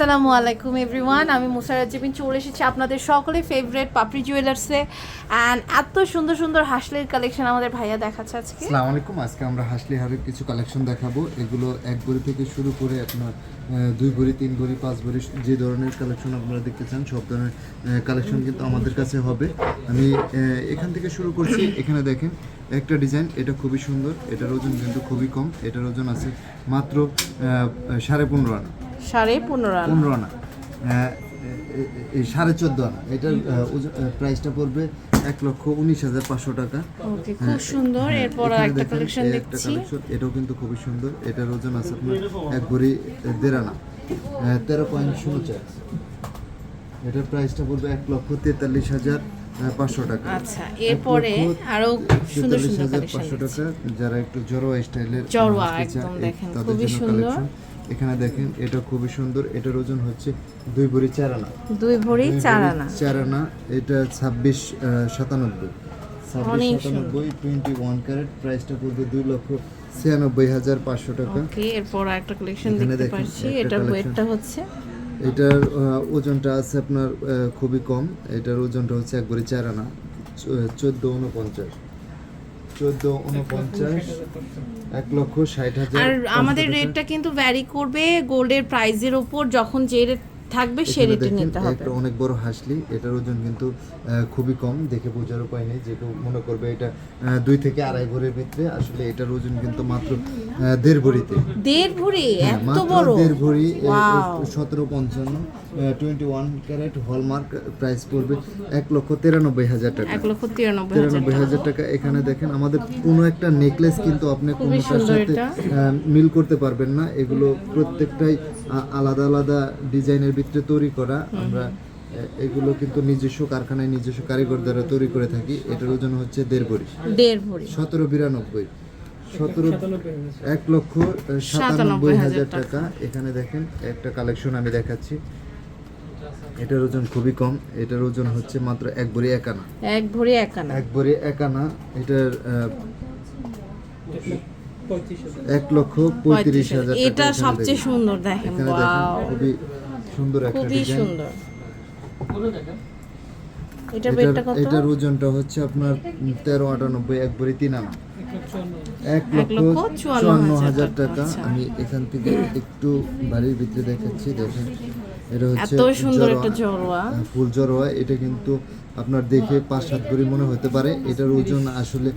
আসসালামু আলাইকুম এভরিওয়ান আমি মুসারাত জেবিন চলে এসেছি আপনাদের সকলে ফেভারিট পাপড়ি জুয়েলার্সে অ্যান্ড এত সুন্দর সুন্দর হাসলের কালেকশন আমাদের ভাইয়া দেখাচ্ছে আজকে। আসসালামু আলাইকুম। আজকে আমরা হাসলি হারের কিছু কালেকশন দেখাবো। এগুলো এক ভরি থেকে শুরু করে আপনার দুই ভরি তিন ভরি পাঁচ ভরি যে ধরনের কালেকশন আপনারা দেখতে চান, সব ধরনের কালেকশন কিন্তু আমাদের কাছে হবে। আমি এখান থেকে শুরু করছি। এখানে দেখেন একটা ডিজাইন এটা খুবই সুন্দর। এটার ওজন কিন্তু খুবই কম। এটার ওজন আছে মাত্র সাড়ে পনেরো আনা। সাড়ে পনেরো আনা। পনেরো আনা। এই সাড়ে চোদ্দ আনা। এটার প্রাইসটা পড়বে এক লক্ষ উনিশ হাজার পাঁচশো টাকা। ওকে খুব সুন্দর। হ্যাঁ, এরপর একটা কালেকশন দেখছি এটাও কিন্তু খুবই সুন্দর। এটার ওজন আছে আপনার এক ভরি দেড় আনা। তেরো পয়েন্ট শূন্য চার। এটার প্রাইসটা পড়বে এক লক্ষ তেতাল্লিশ হাজার পাঁচশো টাকা। আচ্ছা এরপরে আরও সুন্দর সুন্দর কালেকশন পাঁচশো টাকা। যারা একটু জড়োয়া স্টাইলের জড়োয়া একদম দেখেন, খুবই সুন্দর। এখানে দেখেন এটা খুবই সুন্দর। এটার ওজন হচ্ছে দুই ভরি চার আনা। দুই ভরি চার আনা। চার আনা এটা ছাব্বিশ সাতানব্বই। ছাব্বিশ সাতানব্বই টোয়েন্টি ওয়ান ক্যারেট প্রাইসটা পড়বে দুই লক্ষ ছিয়ানব্বই হাজার পাঁচশো টাকা। ওকে এরপর একটা কালেকশন দেখতে পাচ্ছি। এটার ওয়েটটা হচ্ছে? এটার ওজনটা আছে আপনার খুবই কম। এটার ওজনটা হচ্ছে একবারে চার আনা চোদ্দ উনপঞ্চাশ চোদ্দ উনপঞ্চাশ এক লক্ষ ষাট হাজার আর আমাদের রেটটা কিন্তু ভ্যারি করবে গোল্ডের প্রাইজের উপর যখন যে রেট থাকবে সে এখানে রেটে দেখেন, নিতে হবে। একটা অনেক বড় হাসলি এটার ওজন কিন্তু খুবই কম দেখে বোঝার উপায় নেই যে কেউ মনে করবে এটা দুই থেকে আড়াই ভরির ভিতরে আসলে এটার ওজন কিন্তু মাত্র দেড় ভরিতে। দেড় ভরি? হ্যাঁ, এত বড়? দেড় ভরি! সতেরো পঞ্চান্ন twenty one carat hallmark price পড়বে এক লক্ষ তিরানব্বই হাজার টাকা। এক লক্ষ তিরানব্বই হাজার তিরানব্বই হাজার টাকা এখানে দেখেন আমাদের কোনো একটা নেকলেস কিন্তু আপনি কোনোটার সাথে মিল করতে পারবেন না এগুলো প্রত্যেকটাই আলাদা আলাদা ডিজাইনের ভিতরে তৈরি করা। আমরা এগুলো কিন্তু নিজস্ব কারখানায় নিজস্ব কারিগর দ্বারা তৈরি করে থাকি। এটার ওজন হচ্ছে দেড় ভরি। দেড় ভরি। সতেরো বিরানব্বই। সতেরো এক লক্ষ সাতানব্বই হাজার টাকা। এখানে দেখেন একটা কালেকশন আমি দেখাচ্ছি। এটার ওজন খুবই কম। এটার ওজন হচ্ছে মাত্র এক ভরি এক আনা এক ভরি এক আনা এক ভরি এক আনা এটার এক লক্ষ পঁয়ত্রিশ হাজার টাকা এটা এখানে সবচেয়ে সুন্দর দেখেন খুবই সুন্দর একটা খুবই সুন্দর। এটার ওয়েটটা কত? এটার ওজনটা হচ্ছে আপনার তেরো আটানব্বই এক ভরি তিন আনা। এক লক্ষ লক্ষ চুয়ান্ন চুয়ান্ন হাজার হাজার টাকা, আচ্ছা। আমি এখান থেকে একটু বাড়ির ভিতরে দেখাচ্ছি দেখেন। এটা হচ্ছে এত সুন্দর। একটা হ্যাঁ, ফুল জড়োয়া এটা কিন্তু আপনার দেখে পাঁচ সাত ভরি মনে হতে পারে। এটার ওজন আসলে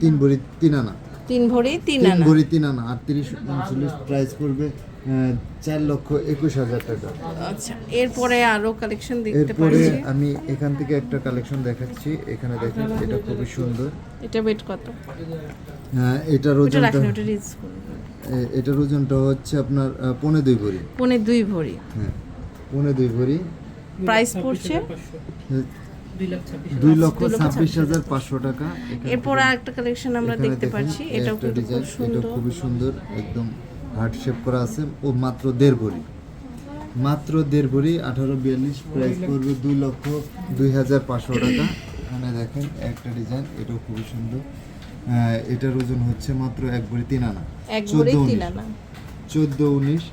তিন ভরি তিন আনা। তিন ভরি তিন তিন আনা। ভরি তিন আনা। আটত্রিশ উনচল্লিশ প্রাইস পড়বে চার লক্ষ একুশ হাজার টাকা। আচ্ছা এরপরে আরও কালেকশন দেখতে এরপরে পাচ্ছি। আমি এখান থেকে একটা কালেকশন দেখাচ্ছি। এখানে দেখেন এটা খুবই সুন্দর। এটা ওয়েট কত? হ্যাঁ, এটার ওজনটা এটার ওজনটা হচ্ছে আপনার পৌনে দুই ভরি। পনে দুই ভরি। হ্যাঁ পৌনে দুই ভরি। প্রাইস পড়ছে? দুই লক্ষ ছাব্বিশ হাজার। পাঁচশো টাকা। এরপর আর একটা কালেকশন আমরা দেখতে পাচ্ছি এটাও কিন্তু খুব ডিজাইন এটা সুন্দর। খুবই সুন্দর একদম হার্ট শেপ করা আছে ও মাত্র দেড় ভরি। মাত্র দেড় ভরি আঠারো বিয়াল্লিশ প্রাইস পড়বে দুই লক্ষ দুই হাজার পাঁচশো টাকা। এখানে দেখেন একটা ডিজাইন এটাও খুবই সুন্দর। এটার ওজন হচ্ছে মাত্র এক ভরি তিন আনা। চোদ্দ উনিশ। আনা। চোদ্দ উনিশ।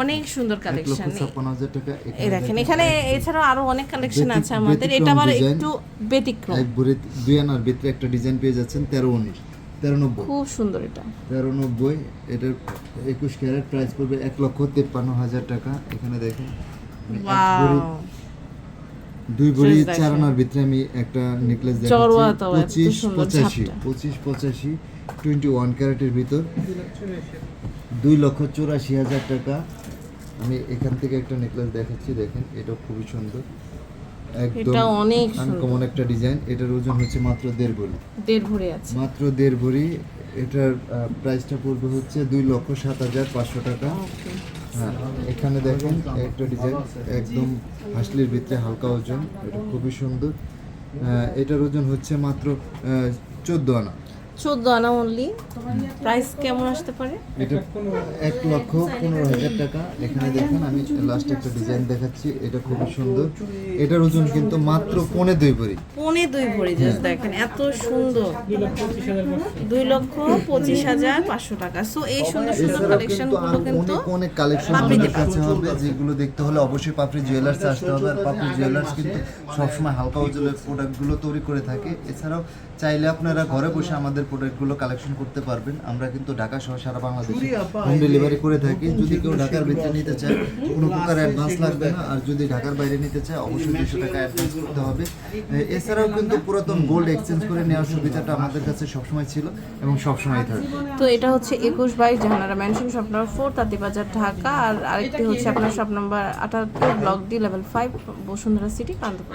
অনেক সুন্দর কালেকশন হাজার টাকা এই দেখেন এখানে এছাড়াও আরও অনেক কালেকশন আছে আমাদের। এটা আবার একটু ব্যতিক্রম। এক ভরি দুই আনার ভিতরে একটা ডিজাইন পেয়ে যাচ্ছেন তেরো উনিশ তেরো নব্বই। খুব সুন্দর এটা। তেরো নব্বই এটার একুশ ক্যারেট প্রাইস পড়বে এক লক্ষ তেপ্পান্ন হাজার টাকা। এখানে দেখেন ওয়াও দুই ভরি চার আনার ভিতরে আমি একটা নেকলেস দেখাচ্ছি। পঁচিশ পঁচাশি পঁচিশ পঁচাশি টোয়েন্টি ওয়ান ক্যারেটের ভিতর। দুই লক্ষ চুরাশি হাজার টাকা। আমি এখান থেকে একটা নেকলেস দেখাচ্ছি দেখেন এটা খুবই সুন্দর। একদম এটা অনেক সুন্দর। আনকমন একটা ডিজাইন এটার ওজন হচ্ছে মাত্র দেড় ভরি। দেড় ভরে আছে। মাত্র দেড় ভরি। এটার প্রাইসটা পড়বে হচ্ছে দুই লক্ষ সাত হাজার পাঁচশো টাকা। হ্যাঁ এখানে দেখেন একটা ডিজাইন একদম হাসলির ভিতরে হালকা ওজন। এটা খুবই সুন্দর। এটার ওজন হচ্ছে মাত্র চোদ্দ আনা। চোদ্দ আনা অনলি প্রাইস কেমন আসতে পারে? এটা এক লক্ষ পনেরো হাজার টাকা। এখানে দেখেন আমি লাস্ট একটা ডিজাইন দেখাচ্ছি। এটা খুবই সুন্দর। এটার ওজন কিন্তু মাত্র পনে দুই ভরি। পনে দুই ভরি জাস্ট দেখেন এত সুন্দর। দুই লক্ষ পঁচিশ হাজার পাঁচশো টাকা। সো এই সুন্দর সুন্দর কালেকশনগুলো কিন্তু অনেক অনেক কালেকশন আমাদের কাছে হবে যেগুলো দেখতে হলে অবশ্যই পাপড়ি জুয়েলার্স আসতে হবে। আর পাপড়ি জুয়েলার্স কিন্তু সবসময় হালকা ওজনের প্রোডাক্টগুলো তৈরি করে থাকে। এছাড়াও চাইলে আপনারা ঘরে বসে আমাদের প্রোডাক্টগুলো কালেকশন করতে পারবেন। আমরা কিন্তু ঢাকা সহ সারা বাংলাদেশে হোম ডেলিভারি করে থাকি। যদি কেউ ঢাকার ভিতরে নিতে চায় কোনো প্রকার অ্যাডভান্স লাগবে না। আর যদি ঢাকার বাইরে নিতে চায় অবশ্যই দুশো টাকা অ্যাডভান্স করতে হবে। এছাড়াও কিন্তু পুরাতন গোল্ড এক্সচেঞ্জ করে নেওয়ার সুবিধাটা আমাদের কাছে সবসময় ছিল এবং সবসময় থাকবে। তো এটা হচ্ছে একুশ বাইশ Jahanara mansion shop number four Tantibazar Dhaka. আর আরেকটি হচ্ছে আপনার শপ নম্বর আটাত্তর block D level five Bashundhara City Kantapur